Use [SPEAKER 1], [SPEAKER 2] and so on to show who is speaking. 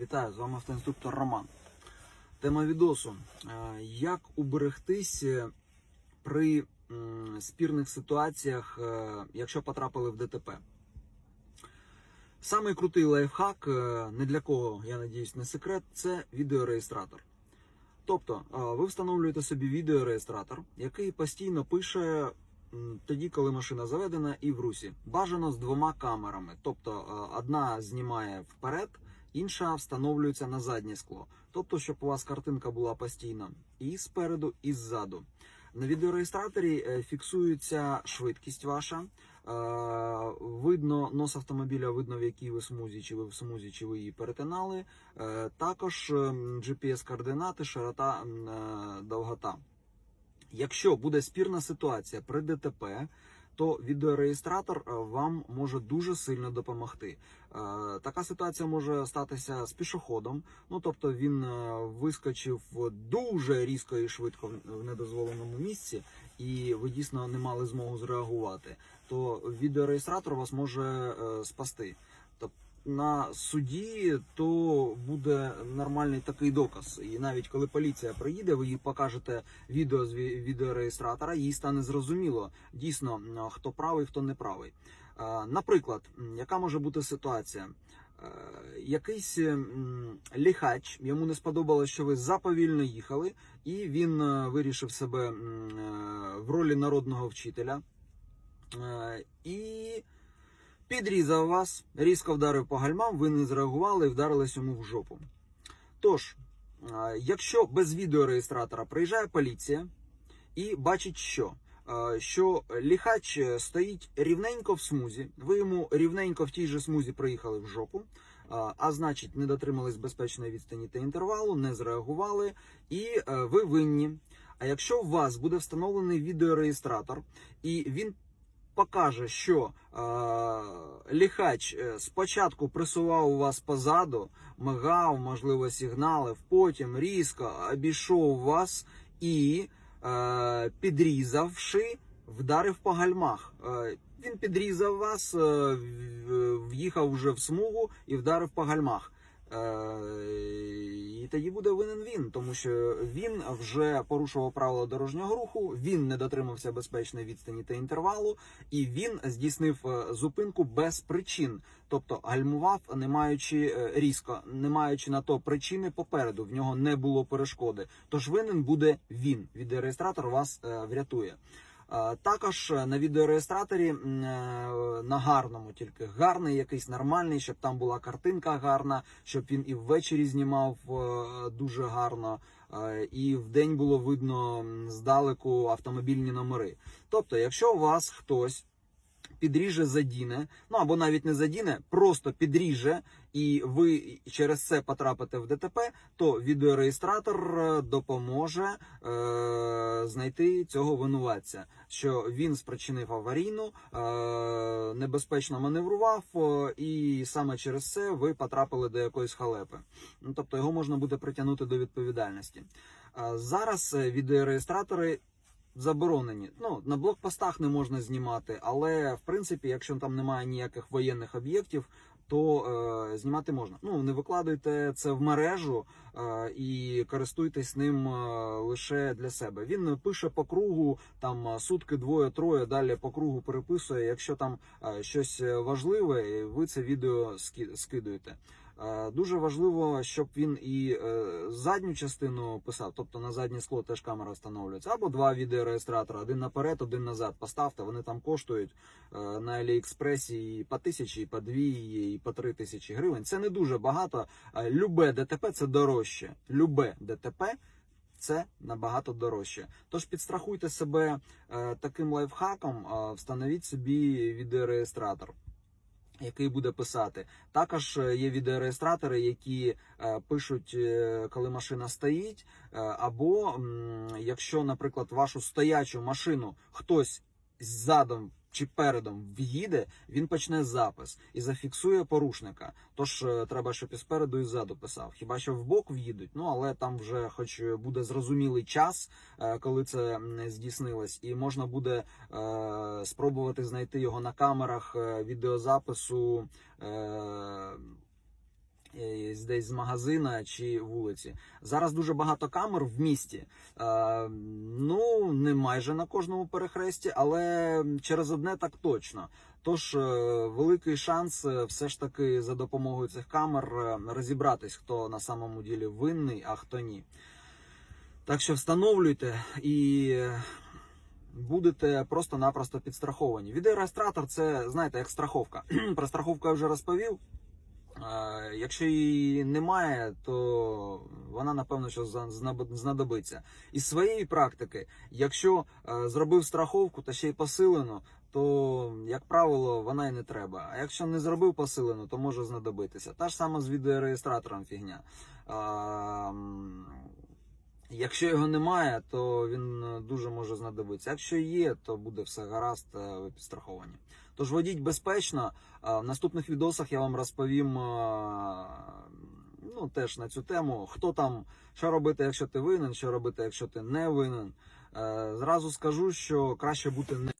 [SPEAKER 1] Вітаю, з вами автоінструктор Роман. Тема відосу: е, як уберегтись при спірних ситуаціях, е, якщо потрапили в ДТП. Самий крутий лайфхак, не для кого, я надіюсь, не секрет, це відеореєстратор. Тобто, е, ви встановлюєте собі відеореєстратор, який постійно пише тоді, коли машина заведена, і в русі. Бажано з двома камерами. Тобто, одна знімає вперед, інша встановлюється на заднє скло. Тобто, щоб у вас картинка була постійно і спереду, і ззаду. На відеореєстраторі е, фіксується швидкість ваша. Е, Видно нос автомобіля, видно в якій ви смузі, чи ви в смузі, чи ви її перетинали. Е, Також ем, GPS-координати, широта, довгота. Якщо буде спірна ситуація при ДТП, то відеореєстратор е, вам може дуже сильно допомогти. Е, Така ситуація може статися з пішоходом. Ну тобто він е, вискочив дуже різко і швидко в- недозволеному місці, і ви дійсно не мали змогу зреагувати. То відеореєстратор вас може спасти. На суді то буде нормальний такий доказ. І навіть коли поліція приїде, ви їй покажете відео з відеореєстратора, їй стане зрозуміло дійсно хто правий, хто не правий. Наприклад, яка може бути ситуація? Е, Якийсь ліхач йому не сподобалось, що ви заповільно їхали, і він е, вирішив себе е, в ролі народного вчителя. І підрізав вас, різко вдарив по гальмам, ви не зреагували і вдарились йому в жопу. Тож, якщо без відеореєстратора приїжджає поліція і бачить, що, що ліхач е, стоїть рівненько в смузі, ви йому рівненько в тій же смузі приїхали в жопу, а значить, не дотримались безпечної відстані та інтервалу, не зреагували, і е, ви винні. А якщо у вас буде встановлений відеореєстратор, і він покаже, що е, ліхач е, спочатку присував вас позаду, мигав, можливо, сигналив, потім різко обійшов вас і, е, підрізавши, вдарив по гальмах. Е, він підрізав вас, е, в'їхав вже в смугу і вдарив по гальмах. Е, І тоді буде винен він, тому що він вже порушував правила дорожнього руху, він не дотримався безпечної відстані та інтервалу, і він здійснив е, зупинку без причин, тобто гальмував, не маючи е, різко, не маючи на то причини попереду. В нього не було перешкоди. Тож винен буде він. Відеореєстратор вас е, врятує. Е, Також е, на відеореєстраторі е, на гарному, тільки гарний, якийсь нормальний, щоб там була картинка гарна, щоб він і ввечері знімав дуже гарно, і в день було видно здалеку автомобільні номери. Тобто, якщо у вас хтось підріже задіне, ну або навіть не задіне, просто підріже, і ви через це потрапите в ДТП, то відеореєстратор е, допоможе е, знайти цього винуватця, що він спричинив аварійну, е, небезпечно маневрував, е, і саме через це ви потрапили до якоїсь халепи. Ну тобто його можна буде притягнути до відповідальності. Е, зараз е, відеореєстратори заборонені. Ну на блокпостах не можна знімати, але в принципі, якщо там немає ніяких воєнних об'єктів, то е, знімати можна. Ну не викладуйте це в мережу е, і користуйтесь ним е, лише для себе. Він пише по кругу там е, сутки, двоє, троє. Далі по кругу переписує. Якщо там е, щось важливе, ви це відео ски- скидуєте. Е, Дуже важливо, щоб він і е, задню частину писав, тобто на заднє скло теж камера встановлюється, або два відеореєстратора, один наперед, один назад. Поставте, вони там коштують е, на Аліекспресі і по тисячі, і по дві, і по три тисячі гривень. Це не дуже багато. Любе ДТП це дорожче. Любе ДТП. Це набагато дорожче. Тож підстрахуйте себе е, таким лайфхаком, е, встановіть собі відеореєстратор який буде писати. Також е, є відеореєстратори, які е, пишуть, е, коли машина стоїть, або якщо, наприклад, вашу стоячу машину хтось задом чи передом в'їде, він почне запис і зафіксує порушника. Тож е, треба, щоб і спереду, і ззаду писав. Хіба що в бок в'їдуть, ну але там вже, хоч буде зрозумілий час, е, коли це здійснилось, і можна буде е, спробувати знайти його на камерах е, відеозапису. Е, десь з магазина чи вулиці. Зараз дуже багато камер в місті. Е, ну, не майже на кожному перехресті, але через одне так точно. Тож е, великий шанс е, все ж таки за допомогою цих камер е, розібратись, хто на самому ділі винний, а хто ні. Так що встановлюйте і е, будете просто-напросто підстраховані. Відеореєстратор це, знаєте, як страховка. Про страховку я вже розповів. Якщо її немає, то вона напевно що знадобиться. Із своєї практики, якщо е, зробив страховку та ще й посилену, то, як правило, вона й не треба. А якщо не зробив посилену, то може знадобитися. Та ж сама з відеореєстратором фігня. Якщо його немає, то він е, дуже може знадобитися. Якщо є, то буде все гаразд, е, ви підстраховані. Тож водіть безпечно. В наступних відосах я вам розповім ну, теж на цю тему, хто там, що робити, якщо ти винен, що робити, якщо ти не винен. Е, Зразу скажу, що краще бути не.